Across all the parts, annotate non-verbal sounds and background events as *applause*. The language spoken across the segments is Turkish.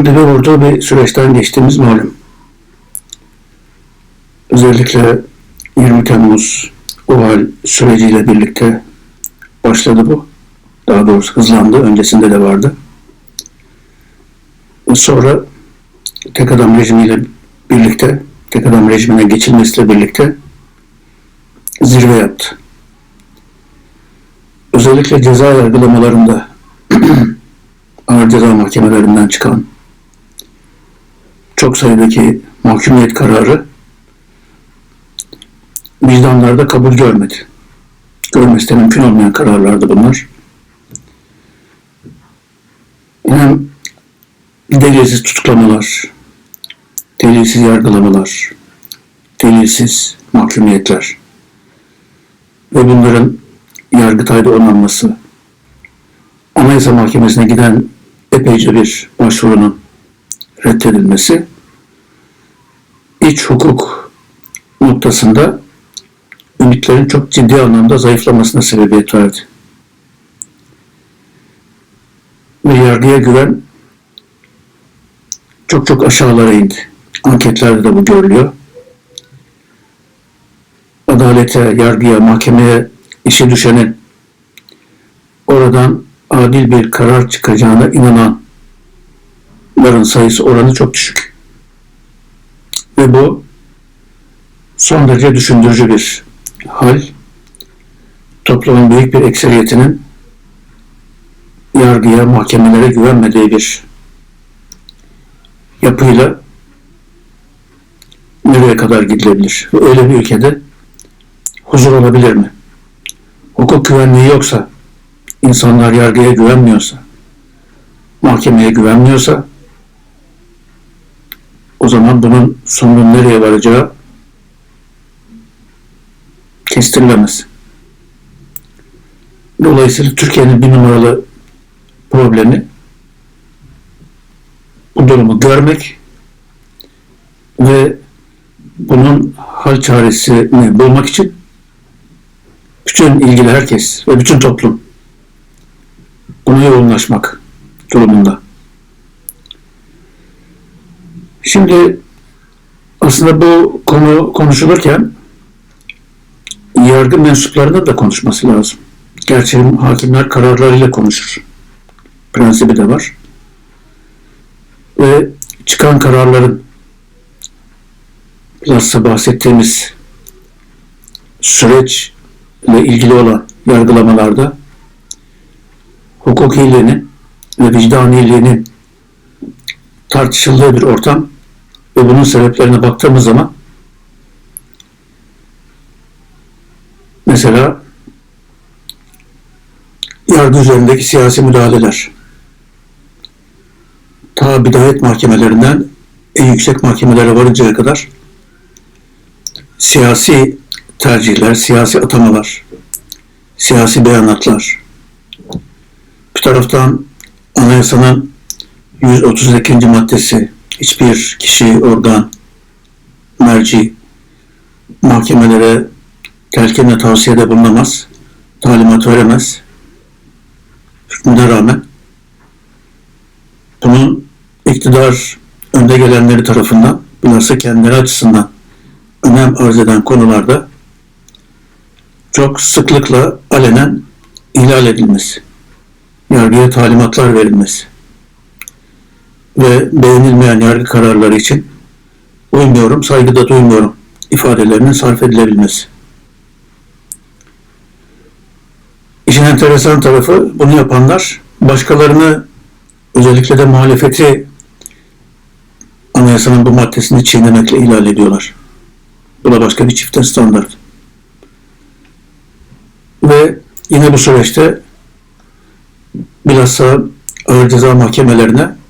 dibe vurduğu bir süreçten geçtiğimiz malum. Özellikle 20 Temmuz OHAL süreciyle birlikte başladı bu. Daha doğrusu hızlandı. Öncesinde de vardı. Sonra tek adam rejimiyle birlikte, tek adam rejimine geçilmesiyle birlikte zirve yaptı. Özellikle ceza yargılamalarında *clears throat* ağır ceza mahkemelerinden çıkan çok sayıdaki mahkumiyet kararı vicdanlarda kabul görmedi. Görmesi de mümkün olmayan kararlardı bunlar. Hem delilsiz tutuklamalar, delilsiz yargılamalar, delilsiz mahkumiyetler ve bunların Yargıtay'da onanması, Anayasa Mahkemesi'ne giden epeyce bir başvurunun reddedilmesi, iç hukuk noktasında ümitlerin çok ciddi anlamda zayıflamasına sebebiyet verdi. Ve yargıya güven çok çok aşağılara indi. Anketlerde de bu görülüyor. Adalete, yargıya, mahkemeye işe düşenin oradan adil bir karar çıkacağına inananların sayısı oranı çok düşük. Ve bu son derece düşündürücü bir hal. Toplumun büyük bir ekseriyetinin yargıya, mahkemelere güvenmediği bir yapıyla nereye kadar gidilebilir? Öyle bir ülkede huzur olabilir mi? Hukuk güvenliği yoksa, insanlar yargıya güvenmiyorsa, mahkemeye güvenmiyorsa, o zaman bunun sonunun nereye varacağı kestirilemez. Dolayısıyla Türkiye'nin bir numaralı problemi bu durumu görmek ve bunun hal çaresini bulmak için bütün ilgili herkes ve bütün toplum buna yoğunlaşmak durumunda. Şimdi aslında bu konu konuşulurken yargı mensuplarının da konuşması lazım. Gerçi hakimler kararlarıyla konuşur. Prensibi de var. Ve çıkan kararların bilhassa bahsettiğimiz süreçle ilgili olan yargılamalarda hukukiliğinin ve vicdaniliğinin tartışıldığı bir ortam ve bunun sebeplerine baktığımız zaman mesela yargı üzerindeki siyasi müdahaleler ta bidayet mahkemelerinden en yüksek mahkemelere varıncaya kadar siyasi tercihler, siyasi atamalar, siyasi beyanatlar. Bir taraftan anayasanın 132. maddesi hiçbir kişi, organ, merci mahkemelere telkinle tavsiyede bulunamaz, talimat veremez. Hükmüne rağmen bunun iktidar önde gelenleri tarafından bilhassa kendileri açısından önem arz eden konularda çok sıklıkla alenen ihlal edilmesi, yargıya talimatlar verilmesi ve beğenilmeyen yargı kararları için uymuyorum, saygıda duymuyorum ifadelerinin sarf edilebilmesi. İşin enteresan tarafı bunu yapanlar başkalarını özellikle de muhalefeti anayasanın bu maddesini çiğnemekle ihlal ediyorlar. Bu da başka bir çifte standart. Ve yine bu süreçte bilhassa ağır ceza mahkemelerine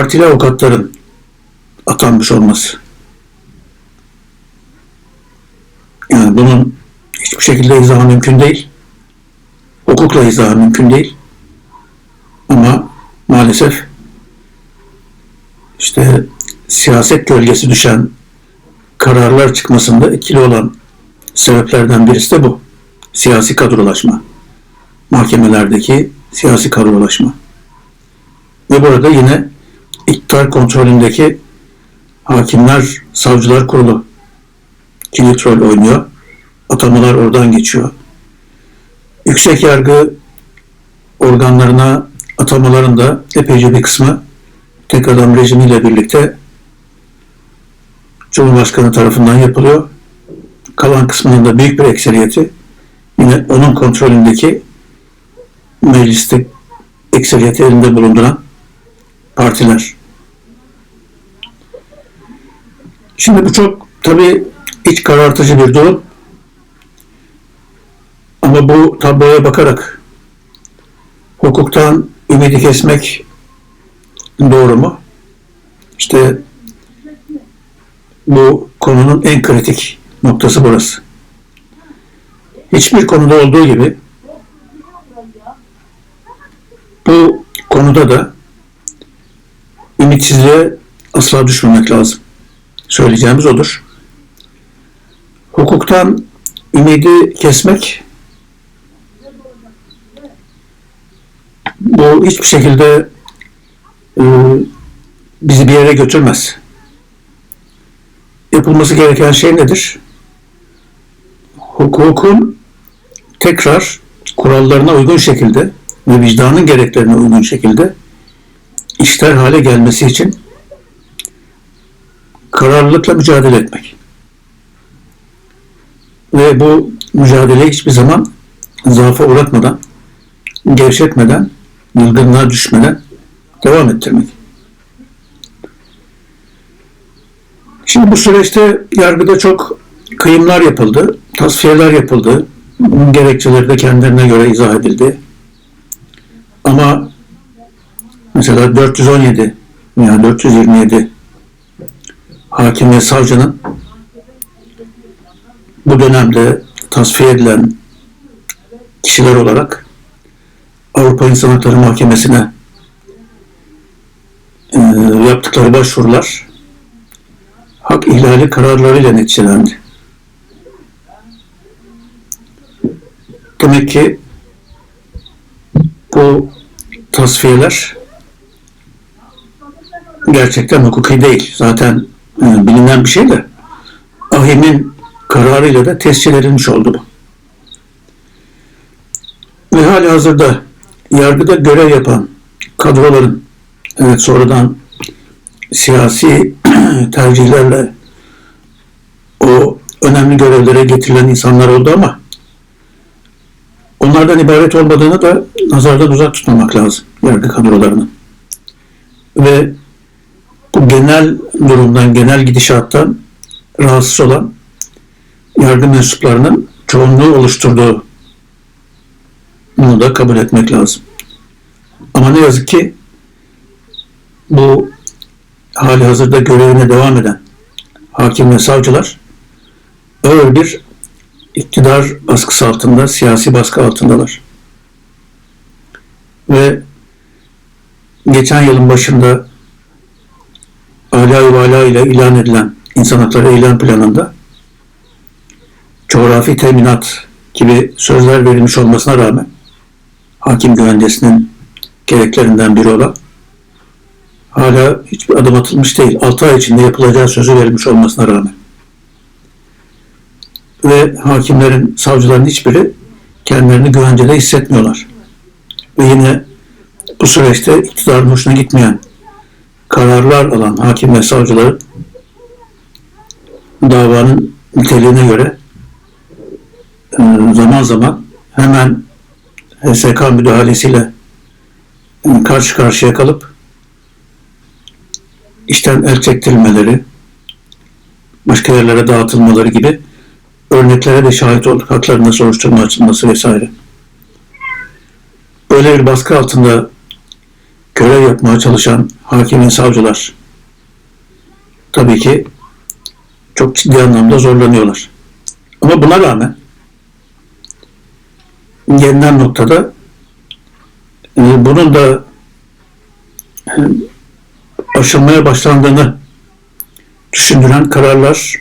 partili avukatların atanmış olması. Yani bunun hiçbir şekilde izahı mümkün değil. Hukukla izahı mümkün değil. Ama maalesef işte siyaset gölgesi düşen kararlar çıkmasında etkili olan sebeplerden birisi de bu. Siyasi kadrolaşma. Mahkemelerdeki siyasi kadrolaşma. Ve burada yine iktidar kontrolündeki hakimler, savcılar kurulu kilit rol oynuyor. Atamalar oradan geçiyor. Yüksek yargı organlarına atamaların da epeyce bir kısmı tek adam rejimiyle birlikte Cumhurbaşkanı tarafından yapılıyor. Kalan kısmının da büyük bir ekseriyeti yine onun kontrolündeki mecliste ekseriyeti elinde bulunduran partiler. Şimdi bu çok tabii iç karartıcı bir durum. Ama bu tabloya bakarak hukuktan ümidi kesmek doğru mu? İşte bu konunun en kritik noktası burası. Hiçbir konuda olduğu gibi bu konuda da ümitsizliğe asla düşmemek lazım. Söyleyeceğimiz odur. Hukuktan ümidi kesmek bu hiçbir şekilde e, bizi bir yere götürmez. Yapılması gereken şey nedir? Hukukun tekrar kurallarına uygun şekilde ve vicdanın gereklerine uygun şekilde işler hale gelmesi için kararlılıkla mücadele etmek. Ve bu mücadeleyi hiçbir zaman zaafa uğratmadan, gevşetmeden, yılgınlığa düşmeden devam ettirmek. Şimdi bu süreçte yargıda çok kıyımlar yapıldı, tasfiyeler yapıldı. Gerekçeleri de kendilerine göre izah edildi. Ama mesela 417 veya 427 hakim ve savcının bu dönemde tasfiye edilen kişiler olarak Avrupa İnsan Hakları Mahkemesi'ne e, yaptıkları başvurular hak ihlali kararlarıyla neticelendi. Demek ki bu tasfiyeler gerçekten hukuki değil. Zaten e, bilinen bir şey de ahimin kararıyla da tescil edilmiş oldu bu. Ve hali hazırda yargıda görev yapan kadroların evet sonradan siyasi *clears throat* tercihlerle o önemli görevlere getirilen insanlar oldu ama onlardan ibaret olmadığını da nazardan uzak tutmamak lazım yargı kadrolarının. Ve genel durumdan, genel gidişattan rahatsız olan yargı mensuplarının çoğunluğu oluşturduğu bunu da kabul etmek lazım. Ama ne yazık ki bu hali hazırda görevine devam eden hakim ve savcılar ağır bir iktidar baskısı altında, siyasi baskı altındalar. Ve geçen yılın başında Ala Vala ile ilan edilen insan hakları eylem planında coğrafi teminat gibi sözler verilmiş olmasına rağmen hakim güvencesinin gereklerinden biri olan hala hiçbir adım atılmış değil. 6 ay içinde yapılacağı sözü verilmiş olmasına rağmen. Ve hakimlerin, savcıların hiçbiri kendilerini güvencede hissetmiyorlar. Ve yine bu süreçte iktidarın hoşuna gitmeyen kararlar alan hakim ve savcıları davanın niteliğine göre e, zaman zaman hemen HSK müdahalesiyle e, karşı karşıya kalıp işten el çektirilmeleri, başka yerlere dağıtılmaları gibi örneklere de şahit olduk. Haklarında soruşturma açılması vesaire. Böyle bir baskı altında görev yapmaya çalışan hakim savcılar tabii ki çok ciddi anlamda zorlanıyorlar. Ama buna rağmen gelinen noktada e, bunun da e, başlandığını düşündüren kararlar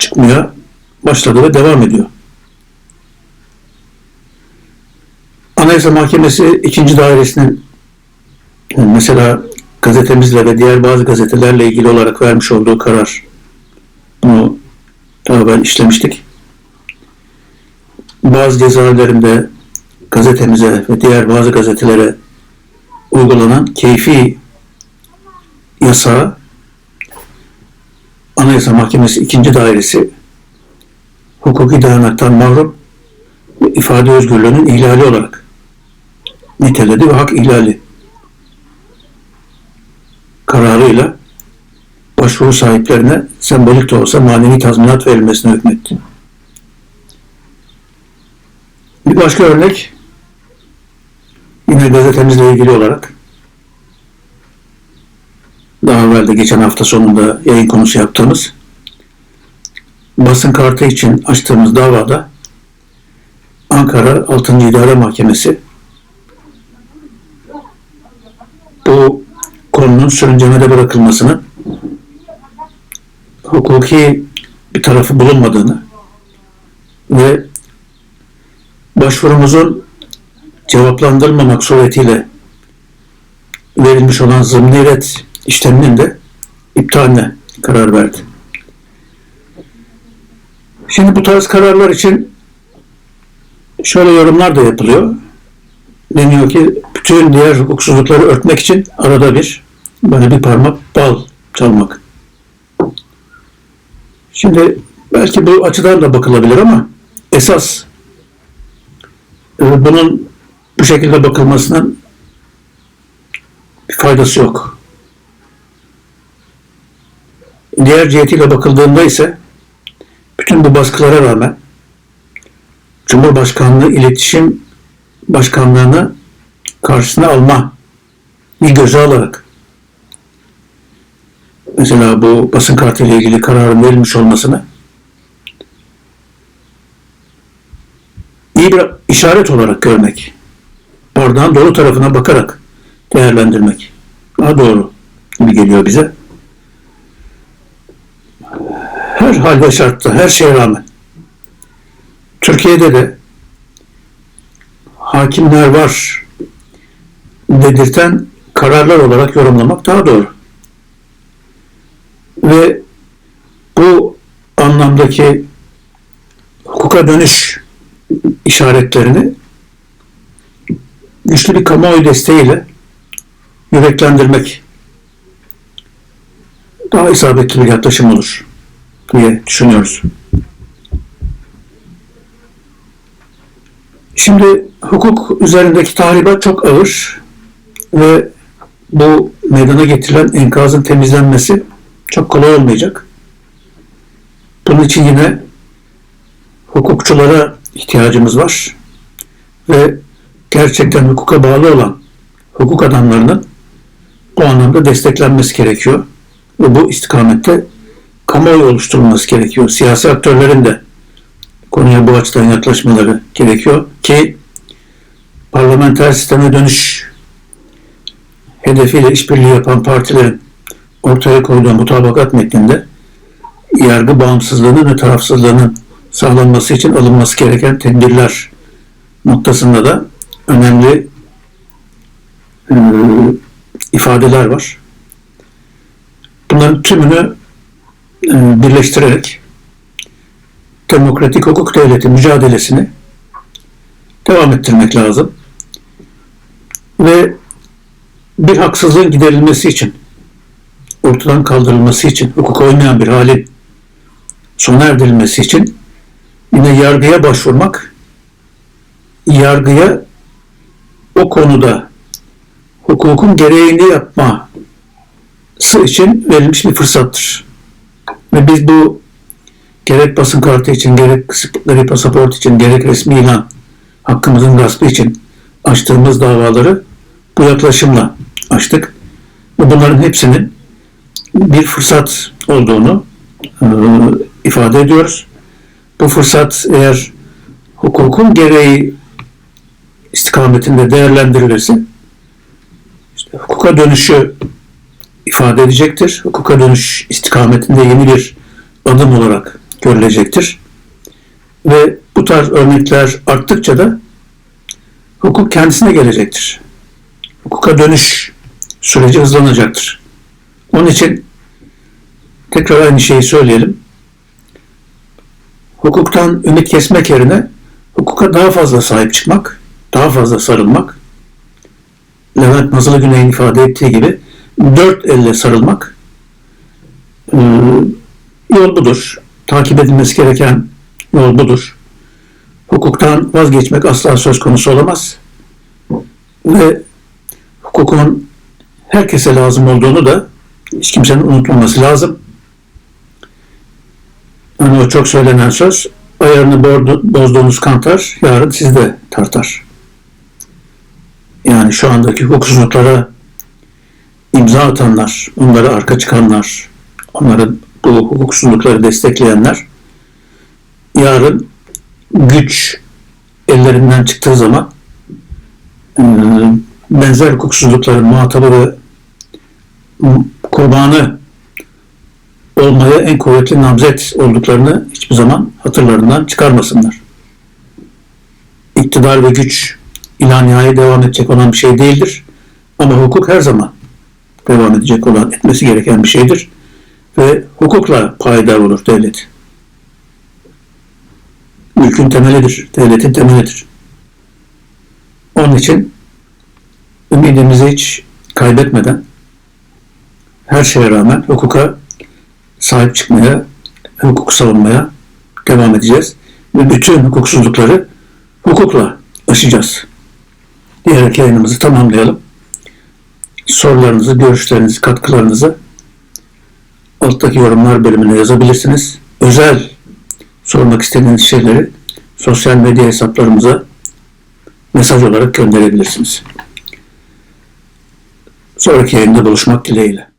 çıkmaya başladı ve devam ediyor. Anayasa Mahkemesi ikinci dairesinin Mesela gazetemizle ve diğer bazı gazetelerle ilgili olarak vermiş olduğu karar. Bunu daha evvel işlemiştik. Bazı cezaevlerinde gazetemize ve diğer bazı gazetelere uygulanan keyfi yasağı Anayasa Mahkemesi 2. Dairesi hukuki dayanaktan mahrum ifade özgürlüğünün ihlali olarak niteledi ve hak ihlali kararıyla başvuru sahiplerine sembolik de olsa manevi tazminat verilmesine hükmetti. Bir başka örnek yine gazetemizle ilgili olarak daha evvel de geçen hafta sonunda yayın konusu yaptığımız basın kartı için açtığımız davada Ankara 6. İdare Mahkemesi bu konunun sürüncemede bırakılmasını hukuki bir tarafı bulunmadığını ve başvurumuzun cevaplandırılmamak suretiyle verilmiş olan zımni ret işleminin de iptaline karar verdi. Şimdi bu tarz kararlar için şöyle yorumlar da yapılıyor. Deniyor ki bütün diğer hukuksuzlukları örtmek için arada bir böyle bir parmak bal çalmak. Şimdi belki bu açıdan da bakılabilir ama esas e, bunun bu şekilde bakılmasının bir faydası yok. Diğer cihetiyle bakıldığında ise bütün bu baskılara rağmen Cumhurbaşkanlığı İletişim Başkanlığı'nı karşısına alma bir göze alarak mesela bu basın kartı ile ilgili kararın verilmiş olmasını iyi bir işaret olarak görmek. Bardağın dolu tarafına bakarak değerlendirmek. Daha doğru gibi geliyor bize. Her hal ve şartta, her şeye rağmen Türkiye'de de hakimler var dedirten kararlar olarak yorumlamak daha doğru. Ve bu anlamdaki hukuka dönüş işaretlerini güçlü bir kamuoyu desteğiyle yüreklendirmek daha isabetli bir yaklaşım olur diye düşünüyoruz. Şimdi hukuk üzerindeki tahribat çok ağır ve bu meydana getirilen enkazın temizlenmesi çok kolay olmayacak. Bunun için yine hukukçulara ihtiyacımız var ve gerçekten hukuka bağlı olan hukuk adamlarının bu anlamda desteklenmesi gerekiyor. Ve bu istikamette kamuoyu oluşturulması gerekiyor. Siyasi aktörlerin de konuya bu açıdan yaklaşmaları gerekiyor ki parlamenter sisteme dönüş hedefiyle işbirliği yapan partilerin ortaya koyduğu mutabakat metninde yargı bağımsızlığının ve tarafsızlığının sağlanması için alınması gereken tedbirler noktasında da önemli e, ifadeler var. Bunların tümünü e, birleştirerek demokratik hukuk devleti mücadelesini devam ettirmek lazım. Ve bir haksızlığın giderilmesi için, ortadan kaldırılması için, hukuk olmayan bir halin sona erdirilmesi için yine yargıya başvurmak, yargıya o konuda hukukun gereğini yapması için verilmiş bir fırsattır. Ve biz bu gerek basın kartı için, gerek gri pasaport için, gerek resmi ilan hakkımızın gaspı için açtığımız davaları bu yaklaşımla açtık. Ve bunların hepsinin bir fırsat olduğunu e, ifade ediyoruz. Bu fırsat eğer hukukun gereği istikametinde değerlendirilirse işte hukuka dönüşü ifade edecektir. Hukuka dönüş istikametinde yeni bir adım olarak görülecektir. Ve bu tarz örnekler arttıkça da hukuk kendisine gelecektir. Hukuka dönüş süreci hızlanacaktır. Onun için tekrar aynı şeyi söyleyelim. Hukuktan ümit kesmek yerine hukuka daha fazla sahip çıkmak, daha fazla sarılmak, Levent Nazlı Güney'in ifade ettiği gibi dört elle sarılmak ee, yol budur. Takip edilmesi gereken yol budur. Hukuktan vazgeçmek asla söz konusu olamaz. Ve hukukun herkese lazım olduğunu da hiç kimsenin unutmaması lazım. Hani o çok söylenen söz, ayarını bozduğunuz kantar, yarın sizi de tartar. Yani şu andaki hukuksuzluklara imza atanlar, onlara arka çıkanlar, onların bu hukuksuzlukları destekleyenler, yarın güç ellerinden çıktığı zaman benzer hukuksuzlukların muhatabı ve kurbanı olmaya en kuvvetli namzet olduklarını hiçbir zaman hatırlarından çıkarmasınlar. İktidar ve güç ila nihaya devam edecek olan bir şey değildir. Ama hukuk her zaman devam edecek olan, etmesi gereken bir şeydir. Ve hukukla payidar olur devlet. Mülkün temelidir, devletin temelidir. Onun için ümidimizi hiç kaybetmeden her şeye rağmen hukuka sahip çıkmaya, hukuk savunmaya devam edeceğiz. Ve bütün hukuksuzlukları hukukla aşacağız. Diyerek yayınımızı tamamlayalım. Sorularınızı, görüşlerinizi, katkılarınızı alttaki yorumlar bölümüne yazabilirsiniz. Özel sormak istediğiniz şeyleri sosyal medya hesaplarımıza mesaj olarak gönderebilirsiniz. Sonraki yayında buluşmak dileğiyle.